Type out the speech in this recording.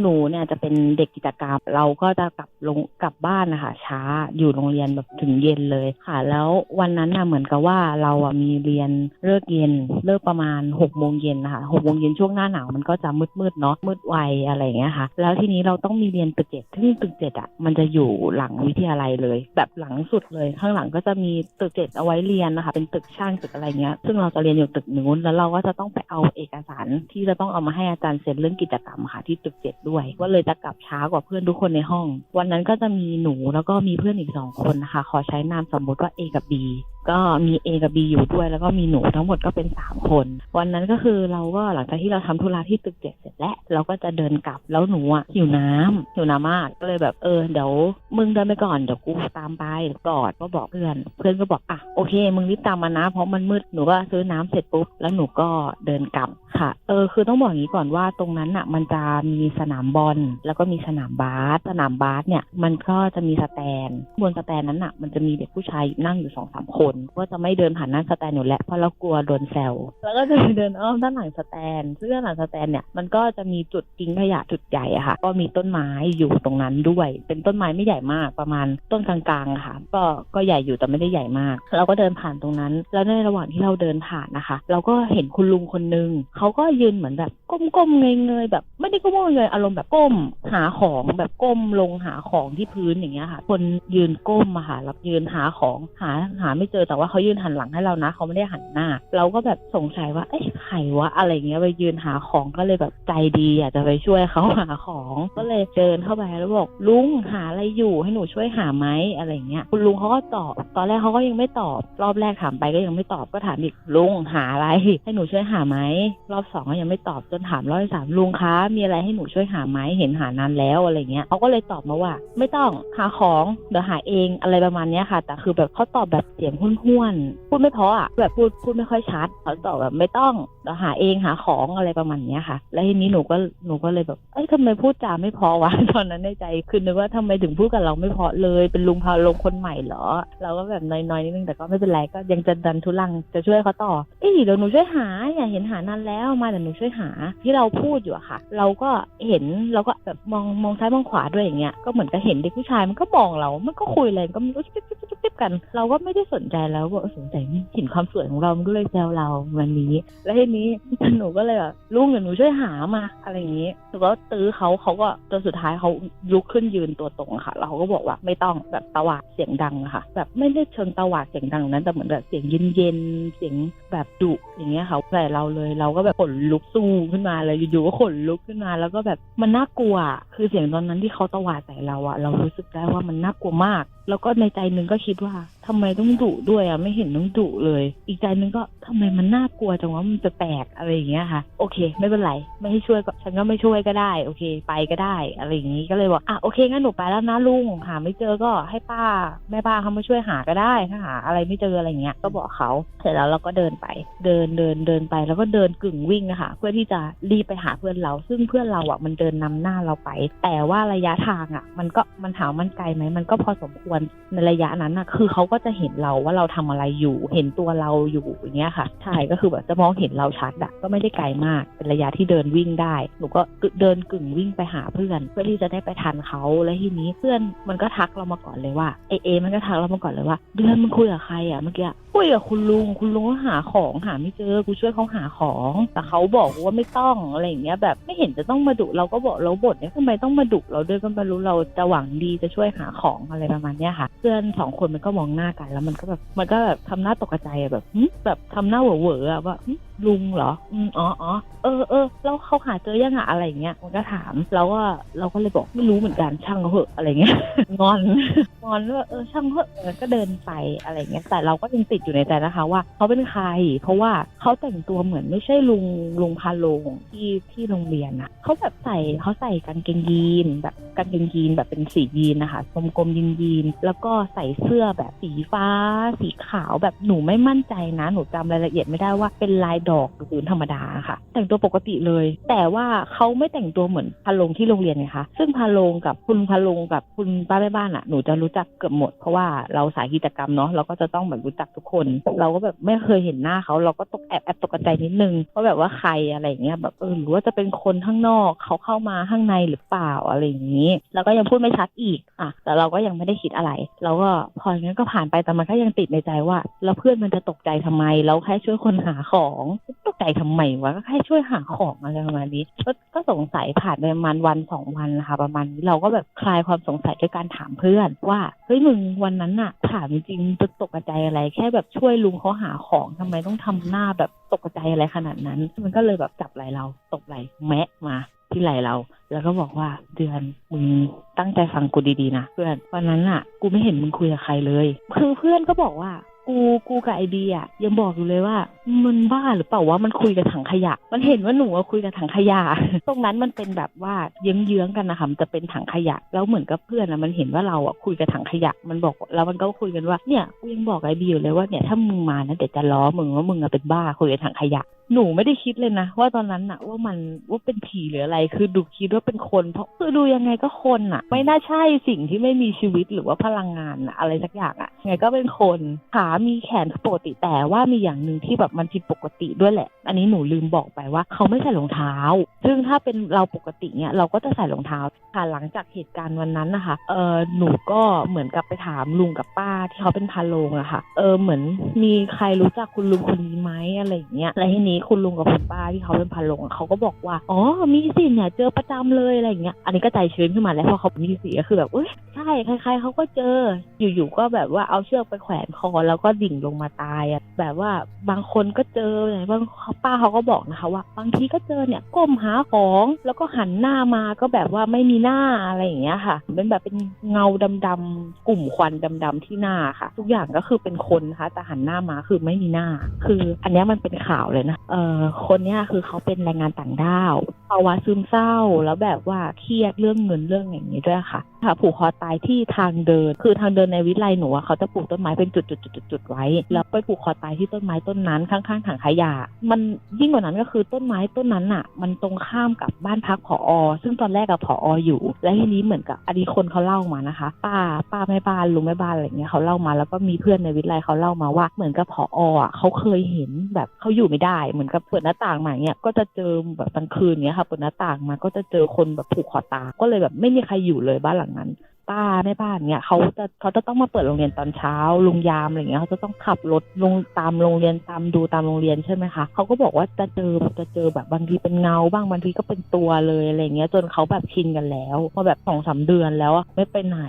หนูเนี่ยจะเป็นเด็กกิจกรรม เราก็จะกลับลงกลับบ้านนะคะช้าอยู่โรงเรียนแบบถึงเย็นเลยค่ะ แล้ววันนั้นน่ะเหมือนกับว่าเราอะมีเรียนเลิกเย็นเลิกประมาณหกโมงเย็นนะคะหกโมงเย็นช่วงหน้าหนาวมันก็จะมืดมืดเนาะมืดไวอะไรเงี้ยค่ะ แล้วทีนี้เราต้องมีเรียนตึกเจ็ดซึ่งตึกเจ็ดอะมันจะอยู่หลังวิทยาลัยเลย แบบหลังสุดเลย ข้างหลังก็จะมีตึกเจ็ดเอาไว้เรียนนะคะ เป็นตึกช่างตึกอะไรเงี้ย ซึ่งเราจะเรียนอยู่ตึกนู้นแล้วเราก็จะต้องไปเอาเอกสารที่จะต้องเอามาให้อาจารย์เซ็นเรื่องกิจกรรมค่ะที่ตึกเจ็ดด้วย ก็เลยจะกลับช้ากว่าเพื่อนทุกคนในห้อง วันนั้นก็จะมีหนูแล้วก็มีเพื่อนอีกสองคนนะคะ ขอใช้นามสมมติว่า A กับ B ก็มี A กับ B อยู่ด้วย แล้วก็มีหนูทั้งหมดก็เป็นสามคน วันนั้นก็คือเราก็หลังจากที่เราทำธุระที่ตึกเจ็ดเสร็จแล้วเราก็จะเดินกลับแล้วหนูอะหิวน้ำหิวน้ำมากก็เลยแบบเออเดี๋ยวมึงเดินไปก่อนเดี๋ยวกูตามไปกอดก็บอกเพื่อน เพื่อนก็บอกอะโอเค มึงรีบตามมานะ เพราะมันมืดหนูก็ซื้อน้ำเสร็จปุ๊บแล้วหนูก็เดินกลับค่ะ เออคือต้องบอกอย่างนี้ก่อนว่าตรงนั้นอะ มันจะมีสนามบอลแล้วก็มีสนามบาสสนามบาสเนี่ยมันก็จะมีสแตนบนสแตนนั้นอะ มันจะมีเด็กผู้ชายนั่งอยู่สองสามคนก็จะไม่เดินผ่านหน้าสแตนอยู่แล้วเพราะเรากลัวโดนแซวแล้วก็จะเดินอ้อมด้านหลังสแตนซึ่งด้านหลังสแตนเนี่ยมันก็จะมีจุดทิ้งขยะจุดใหญ่อะค่ะ ก็มีต้นไม้อยู่ตรงนั้นด้วย เป็นต้นไม้ไม่ใหญ่มากประมาณต้นกลางๆค่ะ ก็ก็ใหญ่อยู่แต่ไม่ได้ใหญ่มาก เราก็เดินผ่านตรงนั้น แล้วในระหว่างที่เราเดินผ่านนะคะ เราก็เห็นคุณลุงคนนึงเขาก็ยืนเหมือนแบบก้มๆเงยๆแบบ ไม่ได้ก้มเงยอารมณ์แบบก้ม หาของแบบก้มลงหาของที่พื้นอย่างเงี้ยค่ะ คนยืนก้มอะค่ะแล้วยืนหาของหาหาไม่เจอแต่ว่าเขายืนหันหลังให้เรานะเขาไม่ได้หันหน้า เราก็แบบสงสัยว่าเอ๊ะใครวะอะไรเงี้ยไปยืนหาของก็เลยแบบใจดีอยากจะไปช่วยเขาหาของก็เลยเดินเข้าไปแล้วบอกลุงหาอะไรอยู่ให้หนูช่วยหาไหมอะไรเงี้ยคุณลุงเขาก็ตอบตอนแรกเขาก็ยังไม่ตอบ รอบแรกถามไปก็ยังไม่ตอบก็ถามอีกลุงหาอะไร ให้หนูช่วยหาไหมรอบสองก็ยังไม่ตอบจนถามรอบที่สามลุงคะมีอะไรให้หนูช่วยหาไหมเห็นหานานแล้วอะไรเงี้ยเขาก็เลยตอบมาว่า ไม่ต้องหาของเดี๋ยวหาเองอะไรประมาณเนี้ยค่ะ แต่คือแบบเขาตอบแบบเสียงห้วนๆพูดไม่เพราะอะแบบพูดพูดไม่ค่อยชัดเขาตอบแบบไม่ต้องเดี๋ยวหาเองหาของอะไรประมาณเนี้ยค่ะ แล้วทีนี้หนูก็หนูก็เลยแบบเอ้ยทำไมพูดจาไม่เพอวะตอนนั้นในใจคือนึกว่าทำไมถึงพูดกับเราไม่เพอเลยเป็นลุงพาลงคนใหม่เหรอ เราก็แบบน้อยๆนิดนึงแต่ก็ไม่เป็นไรก็ยังจะดันทุลังจะช่วยเขาต่อเอ้ยเดี๋ยวหนูช่วยหาอย่าเห็นหานานแล้วมาเดี๋ยวหนูช่วยหาที่เราพูดอยู่อะค่ะ เราก็เห็นเราก็แบบมองมองซ้ายมองขวาด้วยอย่างเงี้ยก็เหมือนกับเห็นเด็กผู้ชายมันก็มองเรา มันก็คุยอะไรก็มันก็จิ๊บจิ๊บจิ๊บกัน เราก็ไม่ได้สนใจแล้วว่าเออสนใจไม่เห็นความสวยของเรามันก็เลยแซวเราวันนี้ แล้วทีนี้ หนูก็เลยแบบลุงเดี๋ยวหนูช่วยหามาอะไรอย่างนี้หนูก็ตื้อเขาเขาก็จนสุดท้ายเขาลุกขึ้นยืนตัวตรงค่ะแล้วเราก็บอกว่าไม่ต้องแบบตะวาดเสียงดังค่ะ แบบไม่ได้เชิงตะวาดเสียงดังนั้นแต่เหมือนแบบเสียงเย็นๆเสียงแบบดุอย่างเงี้ยค่ะใส่เราเลยเราก็แบบขนลุกสู้ขึ้นมาเลยอยู่ๆก็ขนลุกขึ้นมา แล้วก็แบบมันน่ากลัว คือเสียงตอนนั้นที่เขาตะวาดใส่เราอะเรารู้สึกได้ว่ามันน่ากลัวมาก แล้วก็ในใจหนึงก็คิดว่าทำไมต้องดุด้วยอะไม่เห็นต้องดุเลย อีกใจหนึงก็ทำไมมันน่ากลัวจังว่ามันจะแตกอะไรอย่างเงี้ยค่ะ โอเค ไม่เป็นไร ไม่ให้ช่วยก็ฉันก็ไม่ช่วยก็ได้ โอเค ไปก็ได้ อะไรอย่างงี้ก็เลยบอกอะโอเคงั้นหนูไปแล้วนะลุงหาไม่เจอก็ให้ป้าแม่ป้าเขามาช่วยหาก็ได้ถ้าหา อะไรไม่เจออะไรเงี้ยก็บอกเขาเสร็จแล้วเราก็เดินไป เดินเดินเดินไปแล้วก็เดินกึ่งวิ่งนะคะเพื่อที่จะรีบไปหาเพื่อนเรา ซึ่งเพื่อนเราอะมันเดินนำหน้าเราไป แต่ว่าระยะทางอะ มันก็มันถามมันไกลไหมมันก็พอสมควรในระยะนั้นอะ คือเขาก็จะเห็นเราว่าเราทำอะไรอยู่ เห็นตัวเราอยู่อย่างเงี้ยค่ะใช่ก็คือแบบจะมองเห็นเราชัดอะก็ไม่ได้ไกลมาก เป็นระยะที่เดินวิ่งได้ หนูก็เดินกึ่งวิ่งไปหาเพื่อน เพื่อที่จะได้ไปทันเขาแล้วทีนี้เพื่อนมันก็ทักเรามาก่อนเลยว่าเอเอ มันก็ทักเรามาก่อนเลยว่า เดือนมันคุยกับใครอะเมื่อกี้คุยกับคุณลุงคุณลุงหาของหาไม่เจอกูช่วยเขาหาของ แต่เขาบอกว่าไม่ต้องอะไรอย่างเงี้ยแบบไม่เห็นจะต้องมาดุเราก็บอกเราบ่นเนี่ยทำไมต้องมาดุเราด้วยก็ไม่รู้เราจะหวังดีจะช่วยหาของอะไรประมาณเนี้ยค่ะ เพื่อนสองคนมันก็มองหน้ากันแล้วมันก็แบบมันก็แบบทำหน้าตกใจแบบแบบทำหน้าเหวอๆอะว่าลุงเหรอ อืมอ๋ออ๋อเออเออแล้วเขาหาเจอยังอะอะไรอย่างเงี้ยมันก็ถามเราก็เราก็เลยบอกไม่รู้เหมือนกันช่างเขาเหอะอะไรเงี้ย งอน งอนว่าเออช่างเหอะเออก็เดินไปอะไรเงี้ยแต่เราก็ยังติดอยู่ในใจนะคะว่าเขาเป็นใคร เพราะว่าเขาแต่งตัวเหมือนไม่ใช่ลุงลุงพาโลงที่ที่โรงเรียนอะเขาแบบใส่เขาใส่กางเกงยีนแบบกางเกงยีนแบบเป็นสียีนนะคะกลมๆยีนยีนแล้วก็ใส่เสื้อแบบสีฟ้า สีขาวแบบหนูไม่มั่นใจนะ หนูจำรายละเอียดไม่ได้ว่าเป็นลายดอกพื้นธรรมดาค่ะ แต่งตัวปกติเลย แต่ว่าเขาไม่แต่งตัวเหมือนพาลงที่โรงเรียนไงคะซึ่งพาลงกับคุณพาลงกับคุณป้าแม่บ้านอะหนูจะรู้จักเกือบหมดเพราะว่าเราสายกิจกรรมเนาะเราก็จะต้องแบบรู้จักทุกคน เราก็แบบไม่เคยเห็นหน้าเขาเราก็ตกแอบแอบตกใจนิดนึงว่าะแบบว่าใครอะไรอย่างเงี้ยแบบเออหรือว่าจะเป็นคนข้างนอกเขาเข้ามาข้างในหรือเปล่าอะไรอย่างนี้ แล้วก็ยังพูดไม่ชัดอีกอะแต่เราก็ยังไม่ได้คิดอะไร เราก็พออย่างนั้นก็ผ่านไปแต่มันก็ยังติดในใจว่า แล้วเพื่อนมันจะตกใจทำไมเราแค่ช่วยคนหาของ ใจทำไมวะก็แค่ช่วยหาของอะไรประมาณนี้ก็ก็สงสัยผ่านไปประมาณวันสองวันนะคะประมาณนี้เราก็แบบคลายความสงสัยด้วยการถามเพื่อน ว่าเฮ้ยมึงวันนั้นน่ะถามจริงจะตกใจอะไร แค่แบบช่วยลุงเขาหาของทำไมต้องทำหน้าแบบตกใจอะไรขนาดนั้น มันก็เลยแบบจับไหลเราตกไหลแมะมาที่ไหลเรา แล้วก็บอกว่าเดือนมึงตั้งใจฟังกูดีๆนะเพื่อนวันนั้นอะกูไม่เห็นมึงคุยกับใครเลยคือเพื่อนก็บอกว่า กูกูกับไอเดียยังบอกอยู่เลยว่า มันบ้าหรือเปล่าว่ามันคุยกับถังขยะ มันเห็นว่าหนูอะคุยกับถังขยะ ตรงนั้นมันเป็นแบบว่าเยื้องๆกันนะคะมันจะเป็นถังขยะ แล้วเหมือนกับเพื่อนอะมันเห็นว่าเราอะคุยกับถังขยะ มันบอกแล้วมันก็คุยกันว่าเนี่ยกูยังบอกไอเดียอยู่เลยว่าเนี่ยถ้ามึงมานะเดี๋ยวจะล้อมึงว่ามึงอะเป็นบ้าคุยกับถังขยะหนูไม่ได้คิดเลยนะว่าตอนนั้นอะว่ามันว่าเป็นผีหรืออะไร คือดูคิดว่าเป็นคน เพราะคือดูยังไงก็คนอะไม่น่าใช่สิ่งที่ไม่มีชีวิตหรือว่าพลังงานอะอะไรสักอย่างอะยังไงก็เป็นคนขามีแขนปกติแต่ว่ามีอย่างหนึ่งที่แบบมันผิดปกติด้วยแหละ อันนี้หนูลืมบอกไปว่า เขาไม่ใส่รองเท้า ซึ่งถ้าเป็นเราปกติเนี่ยเราก็จะใส่รองเท้าค่ะหลังจากเหตุการณ์วันนั้นนะคะเออหนูก็เหมือนกับไปถามลุงกับป้าที่เขาเป็นพาโรงอะค่ะเออเหมือนมีใครรู้จักคุณลุงคนนี้ไหมอะไรอย่างเงี้ยแล้วทีนี้คุณลุงกับคุณป้าที่เขาเป็นพาโรงเขาก็บอกว่าอ๋อมีสิเนี่ยเจอประจำเลยอะไรอย่างเงี้ยอันนี้ก็ใจชื้นขึ้นมาแล้วเพราะเขามีสิก็คือแบบเอ้ยใช่ใครๆเขาก็เจออยู่ๆก็แบบว่าเอาเชือกไปแขวนคอแล้วก็ดิ่งลงมาตายอะแบบว่าบางคนก็เจออย่างบางป้าเขาก็บอกนะคะว่า บางทีก็เจอเนี่ยก้มหาของแล้วก็หันหน้ามาก็แบบว่าไม่มีหน้าอะไรอย่างเงี้ยค่ะเป็นแบบเป็นเงาดำๆกลุ่มควันดำๆที่หน้าค่ะ ทุกอย่างก็คือเป็นคนนะคะแต่หันหน้ามาคือไม่มีหน้า คืออันนี้มันเป็นข่าวเลยนะเออคนเนี้ยคือเขาเป็นแรงงานต่างด้าวภาวะซึมเศร้าแล้วแบบว่าเครียดเรื่องเงินเรื่องอย่างนี้ด้วยค่ะ ค่ะ ผูกคอตายที่ทางเดิน คือทางเดินในวิไลหนูอะเขาจะปลูกต้นไม้เป็นจุดๆๆๆไว้ แล้วไปผูกคอตายที่ต้นไม้ต้นนั้นข้างๆถังขยะ มันยิ่งกว่านั้นก็คือต้นไม้ต้นนั้นอะมันตรงข้ามกับบ้านพักผอ ซึ่งตอนแรกกับผออยู่ และทีนี้เหมือนกับอันนี้คนเขาเล่ามานะคะ ป้าป้าแม่บ้านลุงแม่บ้านอะไรเงี้ยเขาเล่ามาแล้วก็มีเพื่อนในวิไลเขาเล่ามาว่า เหมือนกับผออะเขาเคยเห็นแบบเขาอยู่ไม่ได้เหมือนกับเปิดหน้าต่างมาเงี้ยก็จะเจอแบบกลางคืนเงี้ยค่ะเปิดหน้าต่างมาก็จะเจอคนแบบผูกคอตายก็เลยแบบไม่มีใครอยู่เลยบ้านหลังนั้นป้าแม่บ้านเนี่ยเขาจะเขาจะต้องมาเปิดโรงเรียนตอนเช้าลุงยามอะไรเงี้ยเขาจะต้องขับรถลงตามโรงเรียนตามดูตามโรงเรียนใช่ไหมคะเขาก็บอกว่าจะเจอแบบจะเจอแบบบางทีเป็นเงาบ้างบางทีก็เป็นตัวเลยอะไรเงี้ยจนเขาแบบชินกันแล้วพอแบบสองสามเดือนแล้วไม่ไปไหน